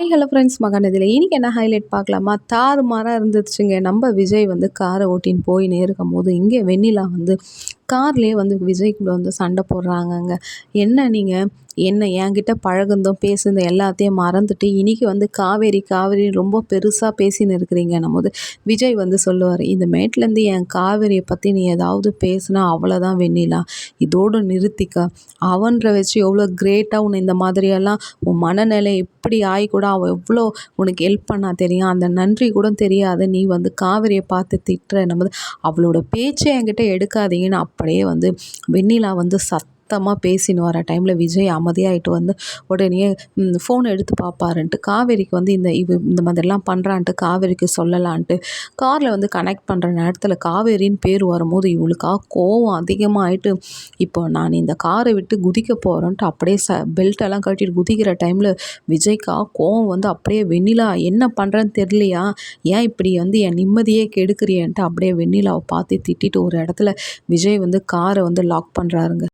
Hello friends மகாநதியில் இன்றைக்கி என்ன highlight பார்க்கலாமா? தாறுமாறாக இருந்துச்சுங்க. நம்ம விஜய் வந்து காரை ஓட்டின்னு போயின்னே இருக்கும் போது இங்கே வெண்ணிலா வந்து கார்லேயே வந்து விஜய் கூட வந்து சண்டை போடுறாங்கங்க. என்ன நீங்கள் என்ன என்கிட்ட பழகுந்தோம் பேசுனதும் எல்லாத்தையும் மறந்துட்டு இன்றைக்கி வந்து காவேரி காவேரி ரொம்ப பெருசாக பேசின்னு இருக்கிறீங்க போது விஜய் வந்து சொல்லுவார் இந்த மேட்லேருந்து என் காவேரியை பற்றி நீ ஏதாவது பேசுனா அவ்வளோதான் வெண்ணிலா. இதோடு நிறுத்திக்க. அவன்ற வச்சு எவ்வளோ கிரேட்டாக உன்னை இந்த மாதிரியெல்லாம் உன் மனநிலை இப்படி ஆகி கூட அவள் எவ்வளோ உனக்கு ஹெல்ப் பண்ணா தெரியும்? அந்த நன்றி கூட தெரியாது. நீ வந்து காவிரியை பார்த்து திட்டுற நம்ம அவளோட பேச்சை என்கிட்ட எடுக்காதீங்கன்னு அப்படியே வந்து வெண்ணிலா வந்து சத் சத்தமாக பேசின்னு வர டைமில் விஜய் அமைதியாகிட்டு வந்து உடனே ஃபோனை எடுத்து பார்ப்பாருன்ட்டு காவேரிக்கு வந்து இந்த இவ இந்த மாதிரிலாம் பண்ணுறான்ட்டு காவேரிக்கு சொல்லலான்ட்டு காரில் வந்து கனெக்ட் பண்ணுற நேரத்தில் காவேரின்னு பேர் வரும்போது இவளுக்கா கோவம் அதிகமாகிட்டு இப்போ நான் இந்த காரை விட்டு குதிக்க போகிறேன்ட்டு அப்படியே ச பெல்ட்டெல்லாம் கட்டிட்டு குதிக்கிற டைமில் விஜய்க்கா கோவம் வந்து அப்படியே வெண்ணிலா என்ன பண்ணுறேன்னு தெரியலையா? ஏன் இப்படி வந்து என் நிம்மதியே கெடுக்கிறியன்ட்டு அப்படியே வெண்ணிலாவை பார்த்து திட்டிட்டு ஒரு இடத்துல விஜய் வந்து காரை வந்து லாக் பண்ணுறாருங்க